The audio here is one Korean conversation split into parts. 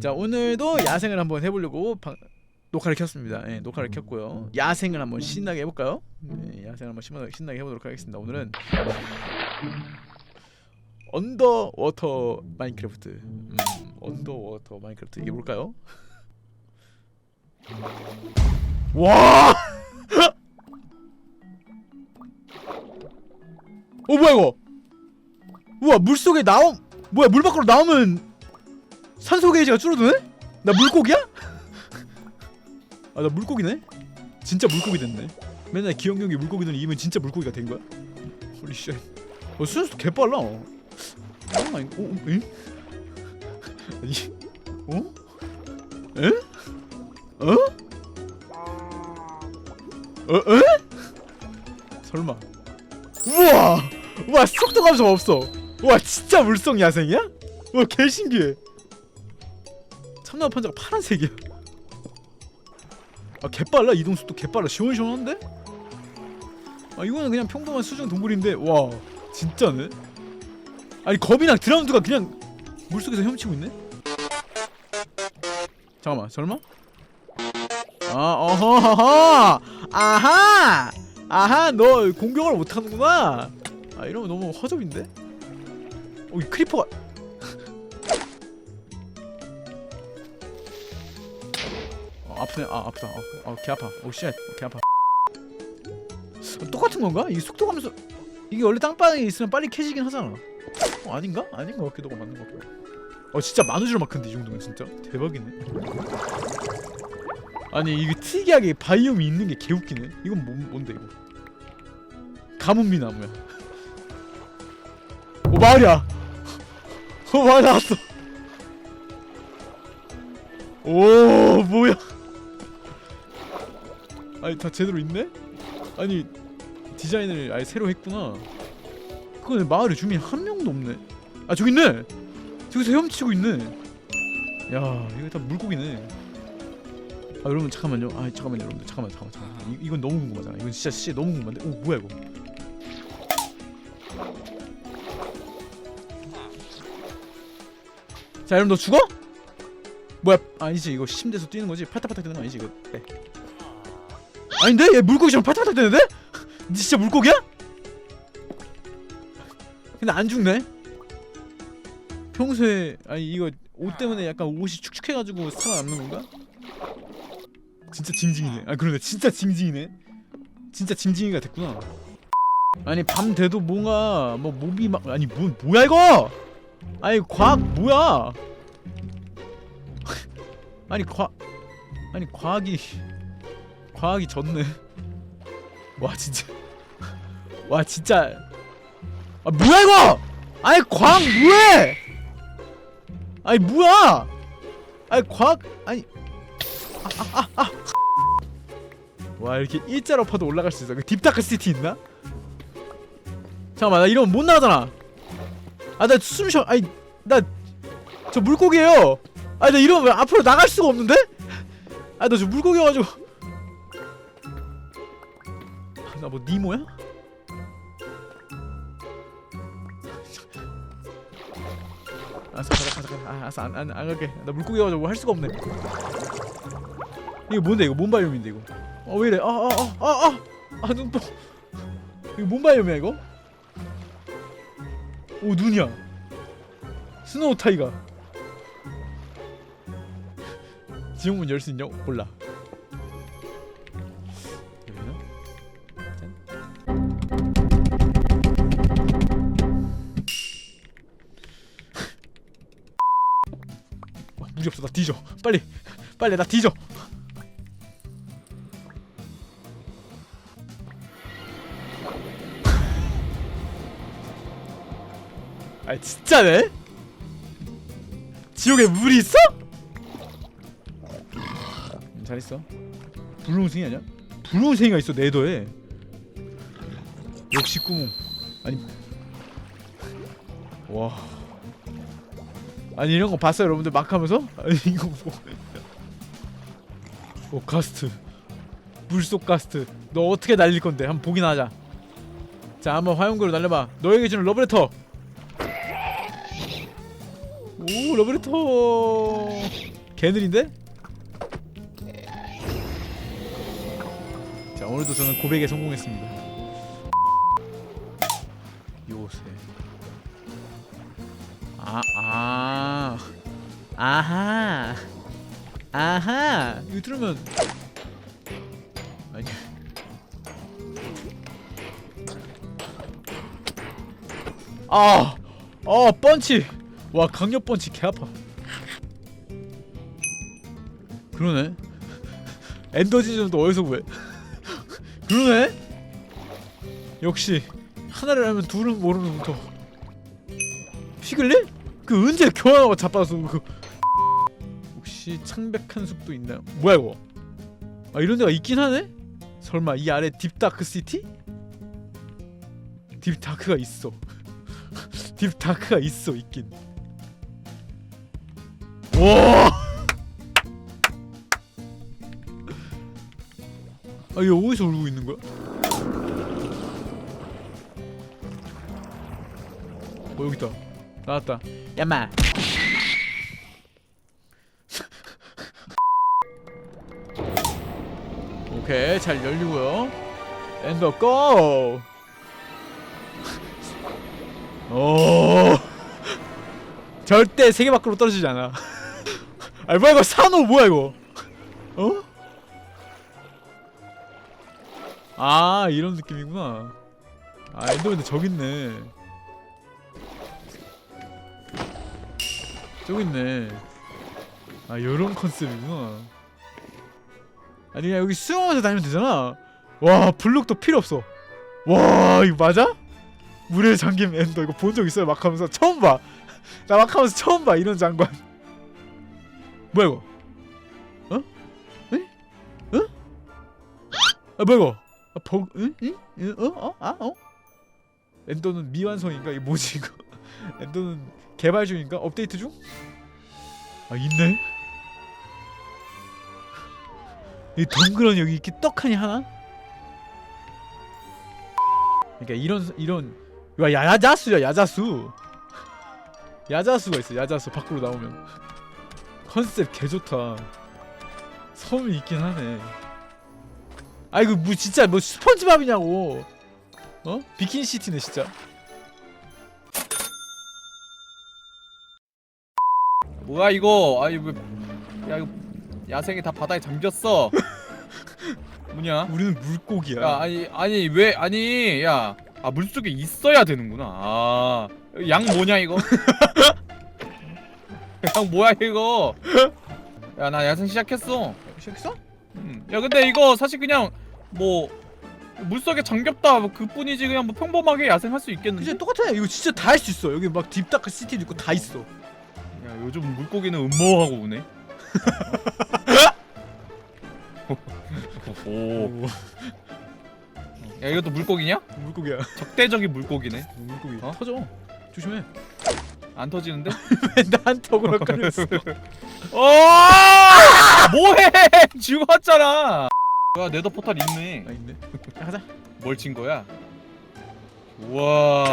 자 오늘도 야생을 한번 해보려고 방... 녹화를 켰습니다. 예, 녹화를 켰고요. 야생을 한번 신나게 해볼까요? 예, 야생을 한번 신나게, 신나게 해보도록 하겠습니다. 오늘은 언더워터 마인크래프트. 음, 언더워터 마인크래프트 이게 뭘까요? 와! 어 뭐야 이거? 우와 물 속에 나옴 뭐야 물 밖으로 나오면 산소 게이지가 줄어드네? 나 물고기야? 아 나 물고기네? 진짜 물고기 됐네. 맨날 기억 경기 물고기들 이기면 진짜 물고기가 된 거야? 홀리 쉣. 어 순수 개 빨라. 어 아니 어? 어? 응? 아니 어? 에? 어? 어? 에? 설마 우와 우와 속도 감소 없어 우와 진짜 물성 야생이야? 우와 개신기해 참나무 판자가 파란색이야. 아 개빨라? 이동 속도 개빨라. 시원시원한데? 아 이거는 그냥 평범한 수중 동굴인데. 와 진짜네. 아니 겁이랑 드라운드가 그냥 물속에서 헤엄치고 있네? 잠깐만 설마? 아 어허허허! 아하! 아하! 너 공격을 못하는구나! 아 이러면 너무 허접인데? 어 이 크리퍼가 아프네. 아 아프다. 어, 어, 개 아파. 오쉣 개 아파. 어, 똑같은 건가? 이게 속도 감소 이게 원래 땅바닥에 있으면 빨리 캐지긴 하잖아. 어, 아닌가? 아닌 것 같기도 하고 맞는 것 하고. 어 진짜 마누절만큼데 이 정도면 진짜? 대박이네. 아니 이게 특이하게 바이옴이 있는 게 개웃기네. 이건 뭐, 뭔데 이거? 가뭄비 나무야. 오 마을이야. 오 마을 나왔어. 오 뭐야 아니 다 제대로 있네? 아니 디자인을 아예 새로 했구나. 그거네 마을에 주민 한 명도 없네. 아 저기 있네! 저기서 헤엄치고 있네. 야 이거 다 물고기네. 아 여러분 잠깐만요. 아 잠깐만요 여러분들. 잠깐만 잠깐만 잠깐만 이, 이건 너무 궁금하잖아. 이건 진짜 진짜 너무 궁금한데. 오 뭐야 이거? 자 여러분 너 죽어? 뭐야? 아니지 이거 심대서 뛰는 거지? 팔딱팔딱 되는 거 아니지 이거? 네. 아닌데? 얘 물고기처럼 팔딱팔딱 되는데? 니 진짜 물고기야? 근데 안 죽네. 평소에 아니 이거 옷 때문에 약간 옷이 축축해가지고 살아남는 건가? 진짜 징징이네. 아 그러네. 진짜 징징이네. 진짜 징징이가 됐구나. 아니 밤 돼도 뭔가 뭐 몹이 막 아니 뭐 뭐야 이거? 아니 과학 뭐야? 아니 과 아니 과학이 과학이 졌네. 와 진짜. 와 진짜. 아 뭐야 이거? 아니 과학 뭐해? 아니 뭐야? 아니 과학 아니. 와 이렇게 일자로 파도 올라갈 수 있어. 그 딥다크 시티 있나? 잠깐만 나 이러면 못 나가잖아. 아 나 숨 쉬어. 아니 나 저 물고기예요. 아니 나 이러면 앞으로 나갈 수가 없는데? 아니 나저 물고기여가지고 나 뭐 니모야? 알았어 가자 가자 가자. 아, 알았어. 안, 안, 안 갈게. 나 물고기여가지고 뭐 할 수가 없네. 이거 뭔데? 이거 뭔 바이옴인데 이거. 어 왜이래? 아아아아아! 눈뽕 이거 뭔 바이옴이야 이거? 오 눈이야. 스노우 타이거. 지옥문 열 수 있냐? 몰라 어, 물이 없어 나 뒤져 빨리 빨리 나 뒤져 아 진짜네? 지옥에 물이 있어? 음, 잘 있어. 불운생이 아니야? 불운생이가 있어 네더에. 역시 꾸몽. 아니. 와. 아니 이런 거 봤어요 여러분들 막 하면서? 아니 이거 뭐. 오 가스트. 물속 가스트. 너 어떻게 날릴 건데? 한번 보기나 하자. 자 한번 화염구로 날려봐. 너에게 주는 러브레터. 오 러브레터 개느린데? 자 오늘도 저는 고백에 성공했습니다 아, 아, 아하, 아하. 이거 들으면 아니. 아, 어, 펀치. 와, 강력 펀치 개 아파. 그러네. 엔더 지점도 어디서 구해? 그러네. 역시 하나를 하면 둘은 모르는 거. 피글렛? 그 언제 교환하고 자빠서 그 혹시 창백한 숲도 있나요? 뭐야 이거? 아 이런 데가 있긴 하네? 설마 이 아래 딥다크 시티? 딥다크가 있어 딥다크가 있어 있긴 와! 아 이거 어디서 울고 있는 거야? 어 여기 있다 나왔다. 야마. 오케이 잘 열리고요. 엔더 고! 오. 절대 세계 밖으로 떨어지지 않아. 아 뭐야 이거 산호 뭐야 이거? 어? 아 이런 느낌이구나. 아 엔더맨도 저기 있네 저기 있네 아 요런 컨셉이구나 아니 그냥 여기 수영하면서 다니면 되잖아 와 블록도 필요 없어 와 이거 맞아? 물에 잠긴 엔더 이거 본 적 있어요 막 하면서 처음 봐나 막 하면서 처음 봐 이런 장관 뭐야 이거 어? 에? 어? 아 뭐야 이거 아, 버... 응? 응? 응? 어? 어? 아? 어? 엔더는 미완성인가? 이게 뭐지 이거 엔더는 개발 중인가? 업데이트 중? 아 있네? 이 동그란 여기 이렇게 떡하니 하나? 그러니까 이런 이런 야 야자수야 야자수 야자수가 있어 야자수 밖으로 나오면 컨셉 개 좋다 섬이 있긴 하네 아이고 뭐 진짜 뭐 스펀지밥이냐고 어? 비키니 시티네 진짜 뭐야 이거? 아니 왜? 야 이거 야생이 다 바다에 잠겼어. 뭐냐? 우리는 물고기야 야 아니 아니 왜 아니 야. 아 물속에 있어야 되는구나. 아. 양 뭐냐 이거? 양 뭐야 이거? 야 나 야생 시작했어. 시작했어? 음. 야 근데 이거 사실 그냥 뭐 물속에 잠겼다 뭐 그뿐이지 그냥 뭐 평범하게 야생할 수 있겠는데? 그치 똑같아 이거 진짜 다 할 수 있어 여기 막 딥다크 시티도 있고 다 있어 야 요즘 물고기는 음모하고 우네. 오. 야 이것도 물고기냐? 물고기야 적대적인 물고기네. 물고기 어? 터져 조심해 안 터지는데? 왜 나한테 억울할 거렸어 어! 뭐해? 죽었잖아. 야 네더 포탈 있네. 아 있네 야 가자 뭘 친 거야? 우와.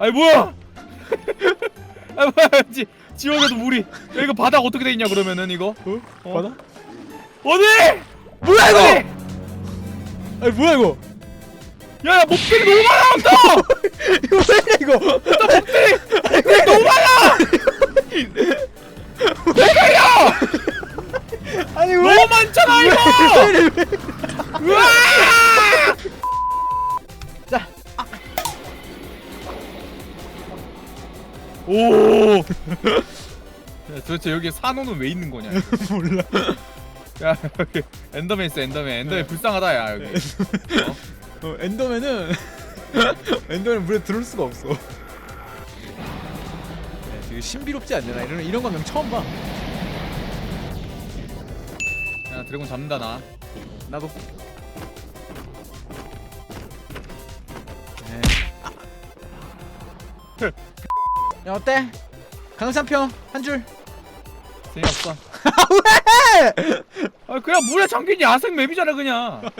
아니 뭐야? 아 뭐야? 지 지옥에도 물이. 야 이거 바닥 어떻게 돼 있냐 그러면은 이거? 어? 어? 받아? 어디? 뭐야 이거! 어디? 아니 뭐야 이거 야야 목표이 너무 많아 또! 이거 왜 이거 너무 여기 산호는 왜 있는 거냐? 몰라 야 여기 엔더맨 있어 엔더맨 엔더맨 네. 불쌍하다 야 여기. 어? 어, 엔더맨은 엔더맨 물에 들을 수가 없어 야, 되게 신비롭지 않냐 나 이런 이런 광경 처음 봐 야 드래곤 잡는다 나. 나도 네. 야 어때? 강산평 한 줄 재미없어. 아 그냥 물에 잠긴 야생 맵이잖아 그냥. 어?